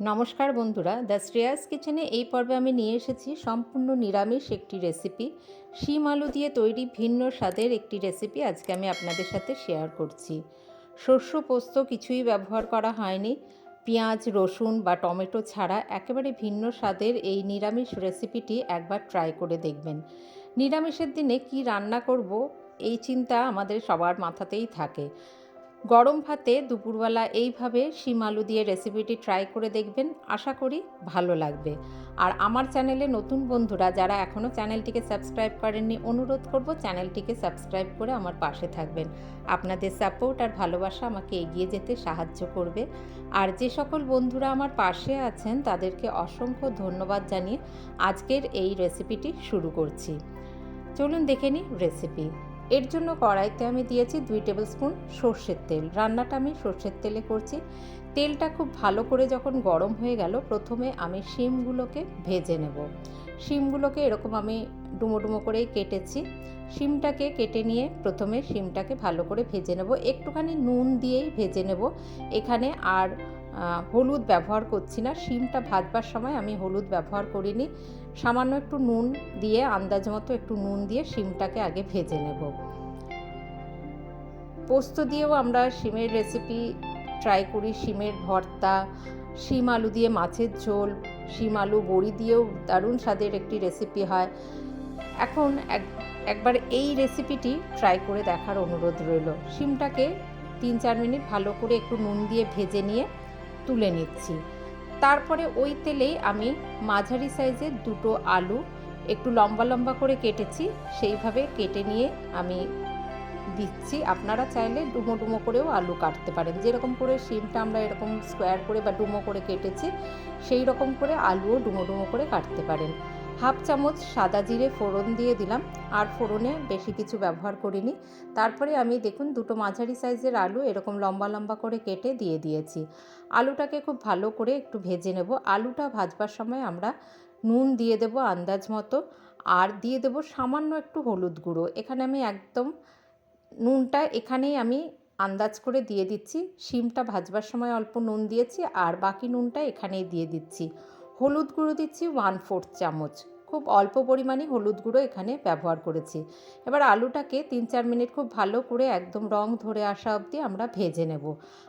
নমস্কার বন্ধুরা, দ্য শ্রেয়াস কিচেনে এই পর্বে আমি নিয়ে এসেছি সম্পূর্ণ নিরামিষ একটি রেসিপি শিম আলু দিয়ে তৈরি ভিন্ন স্বাদের একটি রেসিপি আজকে আমি আপনাদের সাথে শেয়ার করছি। শস্য পোস্ত কিছুই ব্যবহার করা হয়নি। পেঁয়াজ, রসুন বা টমেটো ছাড়া একেবারে ভিন্ন স্বাদের এই নিরামিষ রেসিপিটি একবার ট্রাই করে দেখবেন। নিরামিষের দিনে কি রান্না করব, এই চিন্তা আমাদের সবার মাথাতেই থাকে। গরম ভাতে দুপুরবেলা এইভাবে শিম আলু দিয়ে রেসিপিটি ট্রাই করে দেখবেন, আশা করি ভালো লাগবে। আর আমার চ্যানেলে নতুন বন্ধুরা যারা এখনও চ্যানেলটিকে সাবস্ক্রাইব করেননি, অনুরোধ করব চ্যানেলটিকে সাবস্ক্রাইব করে আমার পাশে থাকবেন। আপনাদের সাপোর্ট আর ভালোবাসা আমাকে এগিয়ে যেতে সাহায্য করবে। আর যে সকল বন্ধুরা আমার পাশে আছেন, তাদেরকে অসংখ্য ধন্যবাদ জানিয়ে আজকের এই রেসিপিটি শুরু করছি। চলুন দেখে নিই রেসিপি এর জন্য কড়াইতে আমি দিয়েছি দুই টেবিল স্পুন সর্ষের তেল। রান্নাটা আমি সর্ষের তেলে করছি। তেলটা খুব ভালো করে যখন গরম হয়ে গেল, প্রথমে আমি শিমগুলোকে ভেজে নেব। শিমগুলোকে এরকম আমি ডুমো ডুমো করেই কেটেছি। শিমটাকে কেটে নিয়ে প্রথমে শিমটাকে ভালো করে ভেজে নেব। একটুখানি নুন দিয়েই ভেজে নেব। এখানে আর হলুদ ব্যবহার করছি না। শিমটা ভাজবার সময় আমি হলুদ ব্যবহার করিনি। সামান্য একটু নুন দিয়ে, আন্দাজ মতো একটু নুন দিয়ে শিমটাকে আগে ভেজে নেব। পোস্ত দিয়েও আমরা শিমের রেসিপি ট্রাই করি। শিমের ভর্তা, শিম আলু দিয়ে মাছের ঝোল, শিম আলু বড়ি দিয়েও দারুণ স্বাদের একটি রেসিপি হয়। এখন এক, একবার এই রেসিপিটি ট্রাই করে দেখার অনুরোধ রইল। শিমটাকে তিন চার মিনিট ভালো করে একটু নুন দিয়ে ভেজে নিয়ে তুলে নিচ্ছি। তারপরে ওই তেলেই আমি মাঝারি সাইজের দুটো আলু একটু লম্বা লম্বা করে কেটেছি, সেইভাবে কেটে নিয়ে আমি দিচ্ছি। আপনারা চাইলে ডুমো ডুমো করেও আলু কাটতে পারেন। যেরকম করে শিমটা আমরা এরকম স্কোয়ার করে বা ডুমো করে কেটেছি সেই রকম করে আলুও ডুমো ডুমো করে কাটতে পারেন। হাফ চামচ সাদা জিরে ফোড়ন দিয়ে দিলাম। আর ফোড়নে বেশি কিছু ব্যবহার করিনি। তারপরে আমি দেখুন দুটো মাঝারি সাইজের আলু এরকম লম্বা লম্বা করে কেটে দিয়ে দিয়েছি। আলুটাকে খুব ভালো করে একটু ভেজে নেব। আলুটা ভাজবার সময় আমরা নুন দিয়ে দেব আন্দাজ মতো। আর দিয়ে দেব সামান্য একটু হলুদ গুঁড়ো। এখানে আমি একদম নুনটা এখানেই আমি আন্দাজ করে দিয়ে দিচ্ছি। শিমটা ভাজবার সময় অল্প নুন দিয়েছি। আর বাকি নুনটা এখানেই দিয়ে দিচ্ছি। হলুদ গুঁড়ো দিচ্ছি ওয়ান ফোর্থ চামচ। খুব অল্প পরিমাণে হলুদ গুঁড়ো এখানে ব্যবহার করেছি। এবার আলুটাকে তিন চার মিনিট খুব ভালো করে একদম রং ধরে আসা অবধি আমরা ভেজে নেব।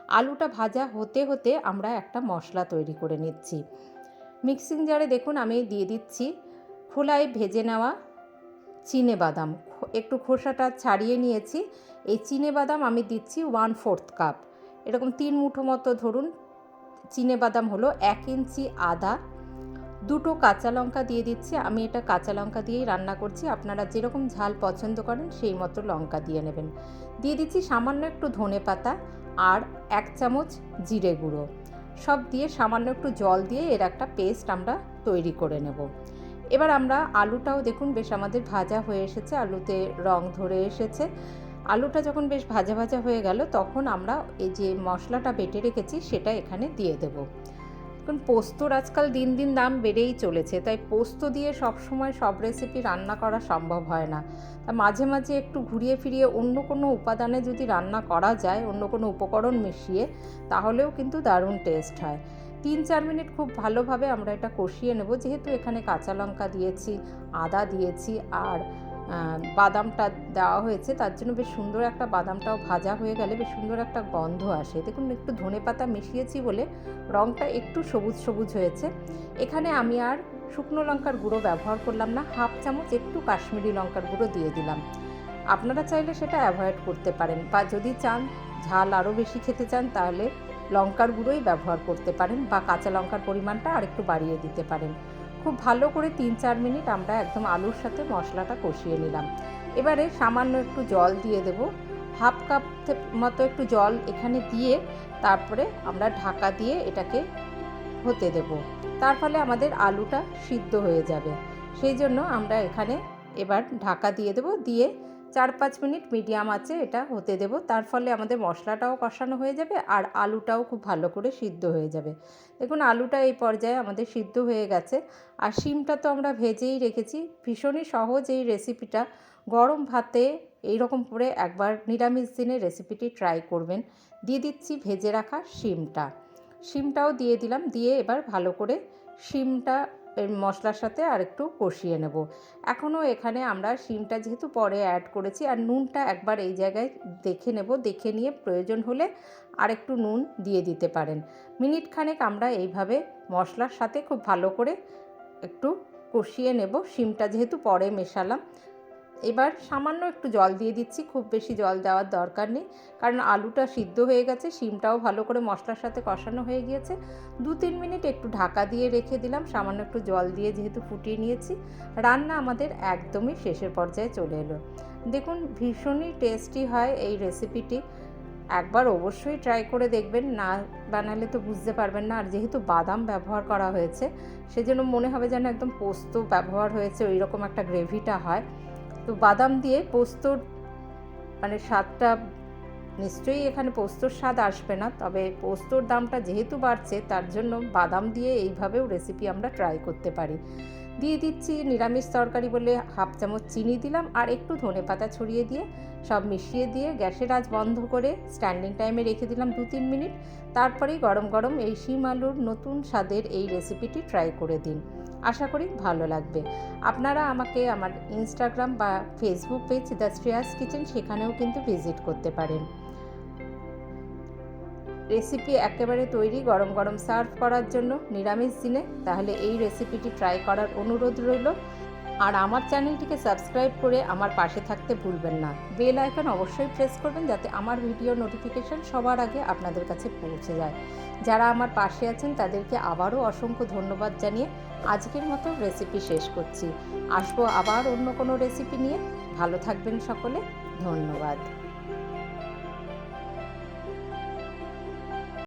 আলুটা ভাজা হতে হতে আমরা একটা মশলা তৈরি করে নিচ্ছি। মিক্সিং জারে দেখুন আমি দিয়ে দিচ্ছি খোলায় ভেজে নেওয়া চিনে বাদাম। একটু খোসাটা ছাড়িয়ে নিয়েছি। এই চিনে বাদাম আমি দিচ্ছি ওয়ান ফোর্থ কাপ এরকম তিন মুঠো মতো ধরুন। চিনে বাদাম হলো এক ইঞ্চি আদা দুটো কাঁচা লঙ্কা দিয়ে দিচ্ছি। আমি এটা কাঁচা লঙ্কা দিয়েই রান্না করছি। আপনারা যেরকম ঝাল পছন্দ করেন সেই মতো লঙ্কা দিয়ে নেবেন। দিয়ে দিচ্ছি সামান্য একটু ধনে পাতা আর এক চামচ জিরে গুঁড়ো। সব দিয়ে সামান্য একটু জল দিয়ে এর একটা পেস্ট আমরা তৈরি করে নেব। এবার আমরা আলুটাও দেখুন বেশ আমাদের ভাজা হয়ে এসেছে। আলুতে রং ধরে এসেছে। আলুটা যখন বেশ ভাজা ভাজা হয়ে গেল তখন আমরা এই যে মশলাটা বেটে রেখেছি সেটা এখানে দিয়ে দেবো। কারণ পোস্তর আজকাল দিন দিন দাম বেড়েই চলেছে। তাই পোস্ত দিয়ে সব সময় সব রেসিপি রান্না করা সম্ভব হয় না। তা মাঝে মাঝে একটু ঘুরিয়ে ফিরিয়ে অন্য কোনো উপাদানে যদি রান্না করা যায়, অন্য কোনো উপকরণ মিশিয়ে, তাহলেও কিন্তু দারুণ টেস্ট হয়। তিন চার মিনিট খুব ভালোভাবে আমরা এটা কষিয়ে নেব। যেহেতু এখানে কাঁচা লঙ্কা দিয়েছি, আদা দিয়েছি আর বাদামটা দেওয়া হয়েছে, তার জন্য বেশ সুন্দর একটা বাদামটাও ভাজা হয়ে গেলে বেশ সুন্দর একটা গন্ধ আসে। দেখুন, একটু ধনে পাতা মিশিয়েছি বলে রঙটা একটু সবুজ সবুজ হয়েছে। এখানে আমি আর শুকনো লঙ্কার গুঁড়ো ব্যবহার করলাম না, হাফ চামচ একটু কাশ্মীরি লঙ্কার গুঁড়ো দিয়ে দিলাম। আপনারা চাইলে সেটা অ্যাভয়েড করতে পারেন বা যদি চান, ঝাল আরও বেশি খেতে চান, তাহলে লঙ্কার গুঁড়োই ব্যবহার করতে পারেন বা কাঁচা লঙ্কার পরিমাণটা আর একটু বাড়িয়ে দিতে পারেন। খুব ভালো করে তিন চার মিনিট আমরা একদম আলুর সাথে মশলাটা কষিয়ে নিলাম। এবারে সামান্য একটু জল দিয়ে দেব। হাফ কাপ মতো একটু জল এখানে দিয়ে তারপরে আমরা ঢাকা দিয়ে এটাকে হতে দেব। তার ফলে আমাদের আলুটা সিদ্ধ হয়ে যাবে। সেই জন্য আমরা এখানে এবার ঢাকা দিয়ে দেব। দিয়ে চার পাঁচ মিনিট মিডিয়াম আছে, এটা হতে দেব। তার ফলে আমাদের মশলাটাও কষানো হয়ে যাবে আর আলুটাও খুব ভালো করে সিদ্ধ হয়ে যাবে। দেখুন, আলুটা এই পর্যায়ে আমাদের সিদ্ধ হয়ে গেছে। আর শিমটা তো আমরা ভেজেই রেখেছি। ভীষণই সহজ এই রেসিপিটা। গরম ভাতে এই রকম করে একবার নিরামিষ দিনে রেসিপিটি ট্রাই করবেন। দিয়ে দিচ্ছি ভেজে রাখা শিমটা। শিমটাও দিয়ে দিলাম, দিয়ে এবার ভালো করে শিমটা মশলার সাথে আর একটু কষিয়ে নেব। এখনও এখানে আমরা শিমটা যেহেতু পরে অ্যাড করেছি, আর নুনটা একবার এই জায়গায় দেখে নেব, দেখে নিয়ে প্রয়োজন হলে আর একটু নুন দিয়ে দিতে পারেন। মিনিট খানেক আমরা এইভাবে মশলার সাথে খুব ভালো করে একটু কষিয়ে নেব। শিমটা যেহেতু পরে মেশালাম এবার সামান্য একটু জল দিয়ে দিচ্ছি, খুব বেশি জল দেওয়ার দরকার নেই। কারণ আলুটা সিদ্ধ হয়ে গেছে, শিমটাও ভালো করে মশলার সাথে কষানো হয়ে গিয়েছে। দু তিন মিনিট একটু ঢাকা দিয়ে রেখে দিলাম, সামান্য একটু জল দিয়ে যেহেতু ফুটিয়ে নিয়েছি। রান্না আমাদের একদমই শেষের পর্যায়ে চলে এলো। দেখুন, ভীষণই টেস্টি হয় এই রেসিপিটি। একবার অবশ্যই ট্রাই করে দেখবেন, না বানালে তো বুঝতে পারবেন না। আর যেহেতু বাদাম ব্যবহার করা হয়েছে, সেজন্য মনে হবে যেন একদম পোস্ত ব্যবহার হয়েছে ওই রকম একটা গ্রেভিটা হয়। তো বাদাম দিয়ে পোস্তর মানে স্বাদটা নিশ্চয়ই এখানে পোস্তর স্বাদ আসবে না, তবে পোস্তর দামটা যেহেতু বাড়ছে, তার জন্য বাদাম দিয়ে এইভাবেও রেসিপি আমরা ট্রাই করতে পারি। দিয়ে দিচ্ছি, নিরামিষ তরকারি বলে হাফ চামচ চিনি দিলাম আর একটু ধনে পাতা ছড়িয়ে দিয়ে, সব মিশিয়ে দিয়ে গ্যাসের আজ বন্ধ করে স্ট্যান্ডিং টাইমে রেখে দিলাম দু তিন মিনিট। তারপরেই গরম গরম এই শিম আলুর নতুন স্বাদের এই রেসিপিটি ট্রাই করে দিন। আশা করি ভালো লাগবে। আপনারা আমাকে আমার ইনস্টাগ্রাম বা Facebook page the Shreyas kitchen সেখানেও কিন্তু ভিজিট করতে পারেন। রেসিপি একেবারে তৈরি গরম গরম সার্ভ করার জন্য নিরামিষ দিনে, তাহলে এই রেসিপিটি ট্রাই করার অনুরোধ রইল। আর আমার চ্যানেলটিকে সাবস্ক্রাইব করে আমার পাশে থাকতে ভুলবেন না। বেল আইকন অবশ্যই প্রেস করবেন যাতে আমার ভিডিও নোটিফিকেশন সবার আগে আপনাদের কাছে পৌঁছে যায়। যারা আমার পাশে আছেন, তাদেরকে আবারও অসংখ্য ধন্যবাদ জানিয়ে আজকের মতো রেসিপি শেষ করছি। আসব আবার অন্য কোনো রেসিপি নিয়ে। ভালো থাকবেন সকলে। ধন্যবাদ।